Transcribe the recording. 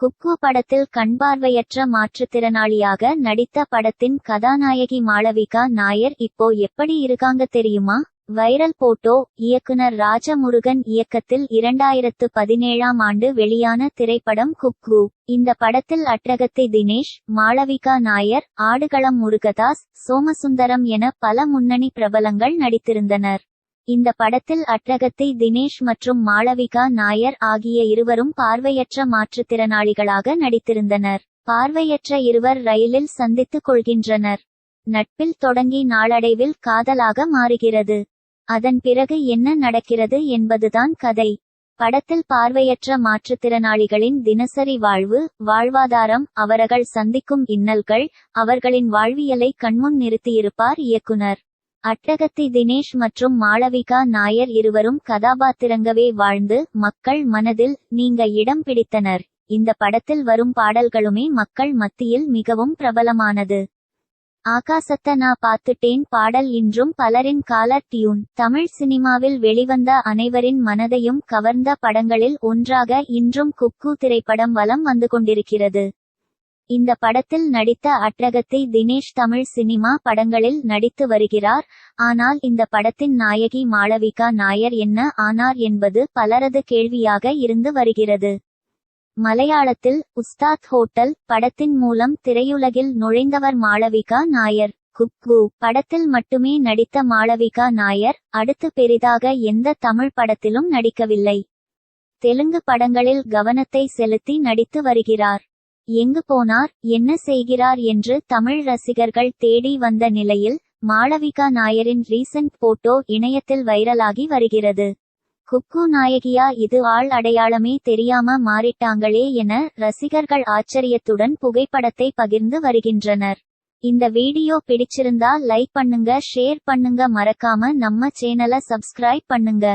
குக்கு படத்தில் கண்பார்வையற்ற மாற்றுத்திறனாளியாக நடித்த படத்தின் கதாநாயகி மாளவிகா நாயர் இப்போ எப்படி இருக்காங்க தெரியுமா? வைரல் போட்டோ இயக்குனர் ராஜமுருகன் இயக்கத்தில் இரண்டாயிரத்து பதினேழாம் ஆண்டு வெளியான திரைப்படம் குக்கு இந்த படத்தில் அட்டகத்தை தினேஷ் மாளவிகா நாயர் ஆடுகளம் முருகதாஸ் சோமசுந்தரம் என பல முன்னணி பிரபலங்கள் நடித்திருந்தனர். இந்த படத்தில் அட்டகத்தை தினேஷ் மற்றும் மாளவிகா நாயர் ஆகிய இருவரும் பார்வையற்ற மாற்றுத்திறனாளிகளாக நடித்திருந்தனர். பார்வையற்ற இருவர் ரயிலில் சந்தித்துக் கொள்கின்றனர். நட்பில் தொடங்கி நாளடைவில் காதலாக மாறுகிறது. அதன் பிறகு என்ன நடக்கிறது என்பதுதான் கதை. படத்தில் பார்வையற்ற மாற்றுத்திறனாளிகளின் தினசரி வாழ்வு வாழ்வாதாரம் அவர்கள் சந்திக்கும் இன்னல்கள் அவர்களின் வாழ்வியலை கண்முன் நிறுத்தியிருப்பார் இயக்குனர். அட்டகத்தி தினேஷ் மற்றும் மாளவிகா நாயர் இருவரும் கதாபாத்திரங்கவே வாழ்ந்து மக்கள் மனதில் நீங்க இடம் பிடித்தனர். இந்த படத்தில் வரும் பாடல்களுமே மக்கள் மத்தியில் மிகவும் பிரபலமானது. ஆகாசத்த நான் பார்த்துட்டேன். பாடல் இன்றும் பலரின் காலர் டியூன். தமிழ் சினிமாவில் வெளிவந்த அனைவரின் மனதையும் கவர்ந்த படங்களில் ஒன்றாக இன்றும் குக்கு திரைப்படம் வலம் வந்து கொண்டிருக்கிறது. இந்த படத்தில் நடித்த அட்ரகத்தை தினேஷ் தமிழ் சினிமா படங்களில் நடித்து வருகிறார். ஆனால் இந்த படத்தின் நாயகி மாளவிகா நாயர் என்ன ஆனார் என்பது பலரது கேள்வியாக இருந்து வருகிறது. மலையாளத்தில் உஸ்தாத் ஹோட்டல் படத்தின் மூலம் திரையுலகில் நுழைந்தவர் மாளவிகா நாயர். குக்கு படத்தில் மட்டுமே நடித்த மாளவிகா நாயர் அடுத்து பெரிதாக எந்த தமிழ் படத்திலும் நடிக்கவில்லை. தெலுங்கு படங்களில் கவனத்தை செலுத்தி நடித்து வருகிறார். எங்கு போனார் என்ன செய்கிறார் என்று தமிழ் ரசிகர்கள் தேடி வந்த நிலையில் மாளவிகா நாயரின் ரீசன்ட் போட்டோ இணையத்தில் வைரலாகி வருகிறது. குக்கு நாயகியா இது ஆள் அடையாளமே தெரியாம மாறிட்டாங்களே என ரசிகர்கள் ஆச்சரியத்துடன் புகைப்படத்தை பகிர்ந்து வருகின்றனர். இந்த வீடியோ பிடிச்சிருந்தா லைக் பண்ணுங்க ஷேர் பண்ணுங்க மறக்காம நம்ம சேனலை சப்ஸ்கிரைப் பண்ணுங்க.